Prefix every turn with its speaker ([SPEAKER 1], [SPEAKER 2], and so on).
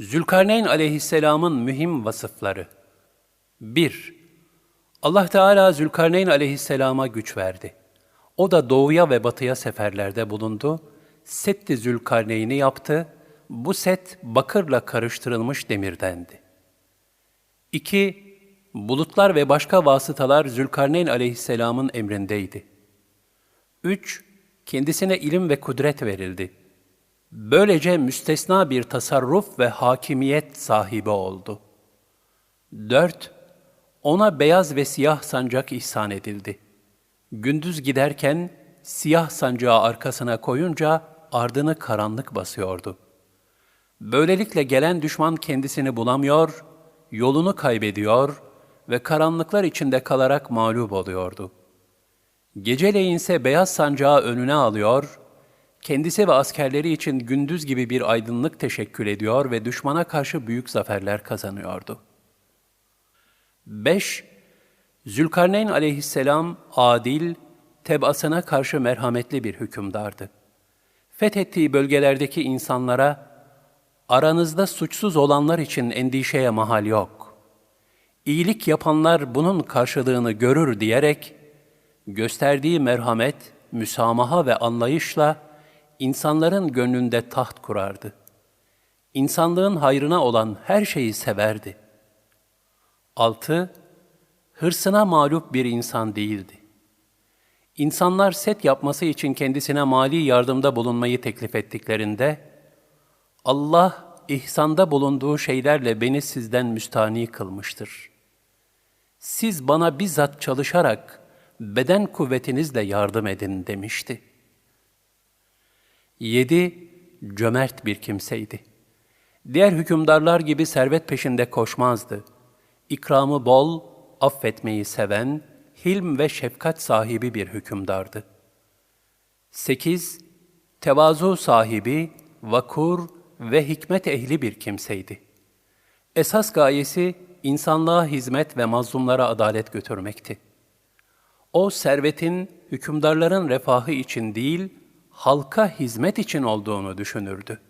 [SPEAKER 1] Zülkarneyn aleyhisselamın mühim vasıfları 1. Allah Teala Zülkarneyn aleyhisselama güç verdi. O da doğuya ve batıya seferlerde bulundu. Setti Zülkarneyn'i yaptı. Bu set bakırla karıştırılmış demirdendi. 2. Bulutlar ve başka vasıtalar Zülkarneyn aleyhisselamın emrindeydi. 3. Kendisine ilim ve kudret verildi. Böylece müstesna bir tasarruf ve hakimiyet sahibi oldu. 4. Ona beyaz ve siyah sancak ihsan edildi. Gündüz giderken siyah sancağı arkasına koyunca ardını karanlık basıyordu. Böylelikle gelen düşman kendisini bulamıyor, yolunu kaybediyor ve karanlıklar içinde kalarak mağlup oluyordu. Geceleyinse beyaz sancağı önüne alıyor, kendisi ve askerleri için gündüz gibi bir aydınlık teşekkül ediyor ve düşmana karşı büyük zaferler kazanıyordu. 5. Zülkarneyn aleyhisselam adil, tebasına karşı merhametli bir hükümdardı. Fethettiği bölgelerdeki insanlara, aranızda suçsuz olanlar için endişeye mahal yok. İyilik yapanlar bunun karşılığını görür diyerek, gösterdiği merhamet, müsamaha ve anlayışla insanların gönlünde taht kurardı. İnsanlığın hayrına olan her şeyi severdi. 6. Hırsına mağlup bir insan değildi. İnsanlar set yapması için kendisine mali yardımda bulunmayı teklif ettiklerinde, Allah ihsanda bulunduğu şeylerle beni sizden müstani kılmıştır. Siz bana bizzat çalışarak beden kuvvetinizle yardım edin demişti. 7. Cömert bir kimseydi. Diğer hükümdarlar gibi servet peşinde koşmazdı. İkramı bol, affetmeyi seven, hilm ve şefkat sahibi bir hükümdardı. 8. Tevazu sahibi, vakur ve hikmet ehli bir kimseydi. Esas gayesi insanlığa hizmet ve mazlumlara adalet götürmekti. O servetin hükümdarların refahı için değil, halka hizmet için olduğunu düşünürdü.